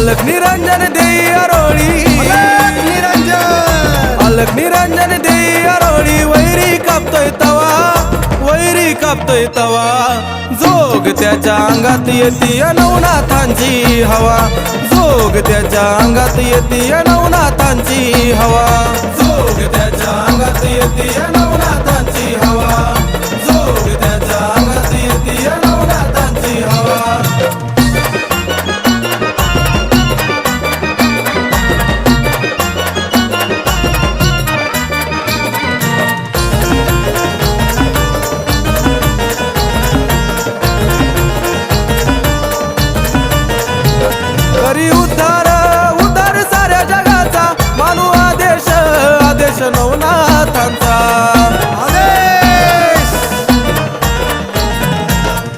अलक निरंजन देई अरोळी. निरंजन. अलक निरंजन देई अरोळी. वैरी कापतोय तवा वैरी कापतोय तवा. जोग त्याच्या अंगात येते नवनाथांची हवा. जोग त्याच्या अंगात येते नवनाथांची हवा. जोग त्याच्या अंगात येते नवनाथांची करी उद्धार उद्धार साऱ्या जगाचा. मानू आदेश आदेश नवनाथांचा. आदेश!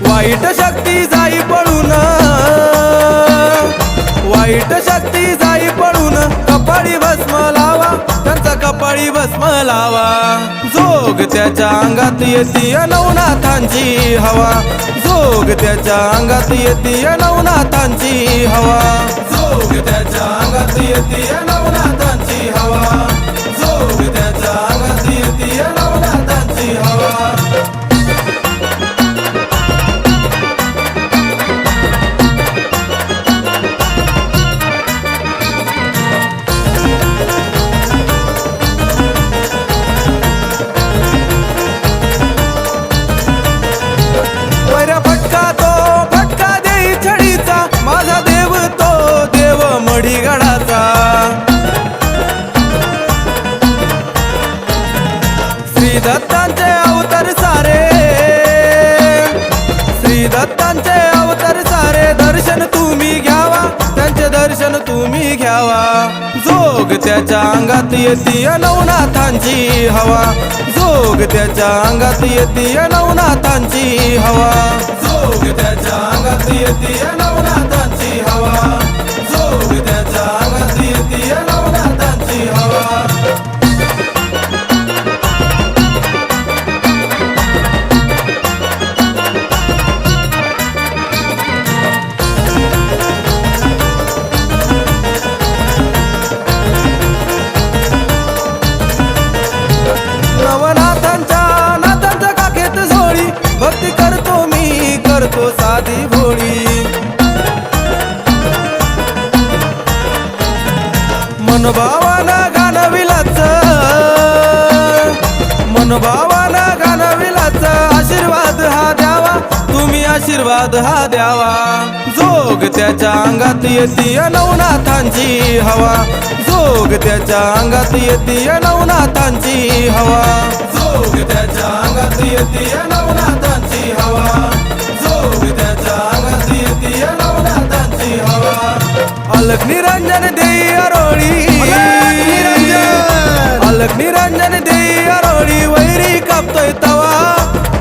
वाईट शक्ती जाई पळून. वाईट शक्ती भस्म लावा जोग त्याच्या अंगात येते नवनाथांची हवा. जोग त्याच्या अंगात येते नवनाथांची हवा. जोग त्याच्या अंगात येते नवनाथांची हवा. जोग त्याच्या अंगात येते नवनाथांची हवा. जोग त्याच्या अंगात येते नवनाथांची हवा. जोग त्याच्या अंगात येते नवनाथांची हवा. जोग त्याच्या अंगात येते साधी भोळी मनभावानं गाणं विलाच मनभावानं गाणं विलाच आशीर्वाद हा द्यावा. तुम्ही आशीर्वाद हा द्यावा. जोग त्याच्या अंगात येते नवनाथांची हवा. जोग त्याच्या अंगात येते नवनाथांची हवा. जोग त्याच्या अंगात येते अलक निरंजन देई अरोळी. अलक निरंजन. देई अरोळी. वैरी कापतोय तवा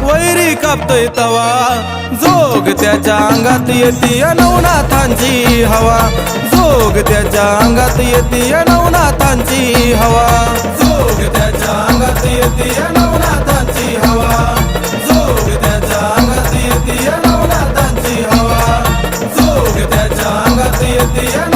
वैरी कापतोय तवा. जोग त्याच्या अंगात येती नवनाथांची हवा. जोग त्याच्या अंगात येते नवनाथांची हवा. जोग त्याच्या अंगात येते नवनाथांची हवा. Yeah.